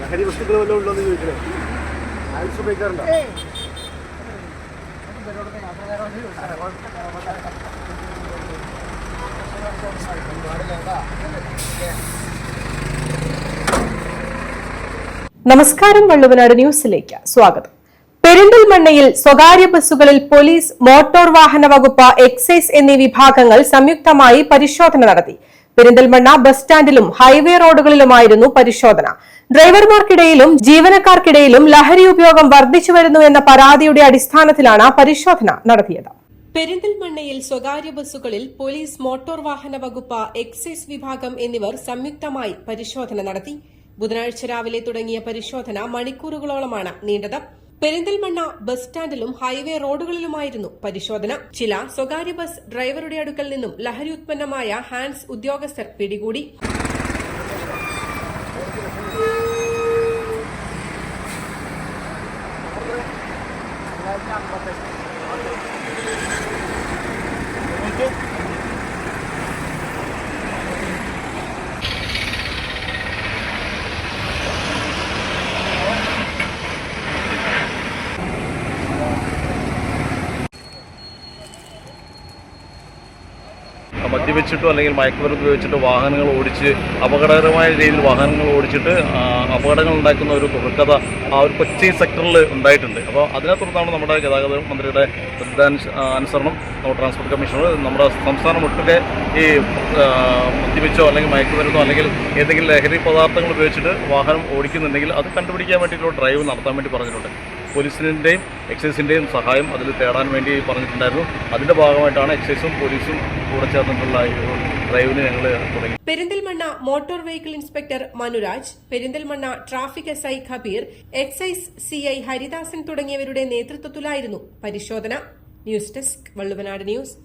ലഹരി വസ്തുക്കൾ വല്ലതും ഉണ്ടോ എന്ന് ആയുസ് ഉപയോഗിക്കാറുണ്ടോ നമസ്കാരം വള്ളുവനാട് ന്യൂസിലേക്ക് സ്വാഗതം. പെരിന്തൽമണ്ണയിൽ സ്വകാര്യ ബസ്സുകളിൽ പോലീസ് മോട്ടോർ വാഹന വകുപ്പ് എക്സൈസ് എന്നീ വിഭാഗങ്ങൾ സംയുക്തമായി പരിശോധന നടത്തി. പെരിന്തൽമണ്ണ ബസ് സ്റ്റാൻഡിലും ഹൈവേ റോഡുകളിലുമായിരുന്നു പരിശോധന. ഡ്രൈവർമാർക്കിടയിലും ജീവനക്കാർക്കിടയിലും ലഹരി ഉപയോഗം വർദ്ധിച്ചു വരുന്നു എന്ന പരാതിയുടെ അടിസ്ഥാനത്തിലാണ് പരിശോധന നടത്തിയത്. പെരിന്തൽമണ്ണയിൽ സ്വകാര്യ ബസ്സുകളിൽ പോലീസ് മോട്ടോർ വാഹന വകുപ്പ് എക്സൈസ് വിഭാഗം എന്നിവർ സംയുക്തമായി പരിശോധന നടത്തി. ബുധനാഴ്ച രാവിലെ തുടങ്ങിയ പരിശോധന മണിക്കൂറുകളോളമാണ് നീണ്ടത്. പെരിന്തൽമണ്ണ ബസ് സ്റ്റാൻഡിലും ഹൈവേ റോഡുകളിലുമായിരുന്നു പരിശോധന. ചില സ്വകാര്യ ബസ് ഡ്രൈവറുടെ അടുക്കൽ നിന്നും ലഹരി ഉത്പന്നമായ ഹാൻഡ്സ് ഉദ്യോഗസ്ഥർ പിടികൂടി. മദ്യപിച്ചിട്ടോ അല്ലെങ്കിൽ മയക്കുമരുന്ന് ഉപയോഗിച്ചിട്ട് വാഹനങ്ങൾ ഓടിച്ച് അപകടകരമായ രീതിയിൽ വാഹനങ്ങൾ ഓടിച്ചിട്ട് അപകടങ്ങൾ ഉണ്ടാക്കുന്ന ഒരു തുടർക്കഥ ആ ഒരു കൊച്ചി സെക്ടറിൽ ഉണ്ടായിട്ടുണ്ട്. അപ്പോൾ അതിനെ തുടർന്നാണ് നമ്മുടെ ഗതാഗത മന്ത്രിയുടെ അനുസരണം നമ്മുടെ ട്രാൻസ്പോർട്ട് കമ്മീഷണർ നമ്മുടെ സംസ്ഥാനം ഒട്ടുക്കെ ഈ മദ്യപിച്ചോ അല്ലെങ്കിൽ മയക്കുമരുന്നോ അല്ലെങ്കിൽ ഏതെങ്കിലും ലഹരി പദാർത്ഥങ്ങൾ ഉപയോഗിച്ചിട്ട് വാഹനം ഓടിക്കുന്നുണ്ടെങ്കിൽ അത് കണ്ടുപിടിക്കാൻ വേണ്ടിയിട്ടുള്ള ഡ്രൈവ് നടത്താൻ വേണ്ടി പറഞ്ഞിട്ടുണ്ട്. പോലീസിന്റെയും എക്സൈസിന്റെയും സഹായം അതിൽ തേടാൻ വേണ്ടി പറഞ്ഞിട്ടുണ്ടായിരുന്നു. അതിന്റെ ഭാഗമായിട്ടാണ് എക്സൈസും പോലീസും കൂടെ ചേർന്നിട്ടുള്ള ഈ ഒരു ഡ്രൈവിന് ഞങ്ങൾ തുടങ്ങി. Perinthalmanna motor vehicle inspector Manuraj Perinthalmanna traffic S I Khabeer excise C I Haridasan തുടങ്ങിയവരുടെ നേതൃത്വത്തിലായിരുന്നു പരിശോധന. News desk Valluvanad news.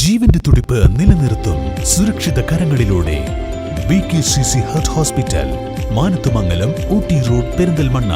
ജീവന്റെ തുടിപ്പ് നിലനിർത്തും സുരക്ഷിത കരങ്ങളിലൂടെ. B K C C heart hospital Manathumangalam Ooty road Perinthalmanna